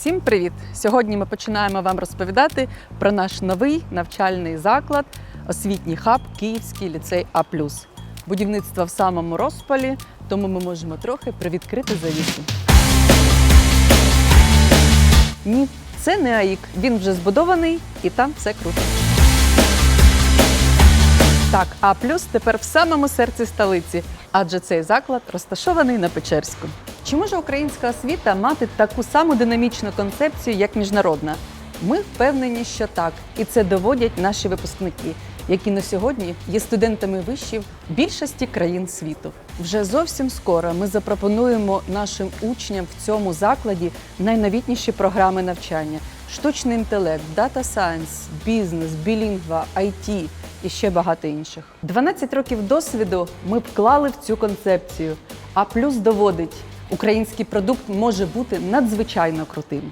Всім привіт! Сьогодні ми починаємо вам розповідати про наш новий навчальний заклад, освітній хаб Київський ліцей А. Будівництво в самому розпалі, тому ми можемо трохи привідкрити завісу. Ні, це не АІК. Він вже збудований і там все круто. Так, А тепер в самому серці столиці, адже цей заклад розташований на Печерську. Чи може українська освіта мати таку саму динамічну концепцію, як міжнародна? Ми впевнені, що так, і це доводять наші випускники, які на сьогодні є студентами вишів більшості країн світу. Вже зовсім скоро ми запропонуємо нашим учням в цьому закладі найновітніші програми навчання: штучний інтелект, дата сайенс, бізнес, білінгва, IT і ще багато інших. 12 років досвіду ми вклали в цю концепцію. А плюс доводить, український продукт може бути надзвичайно крутим.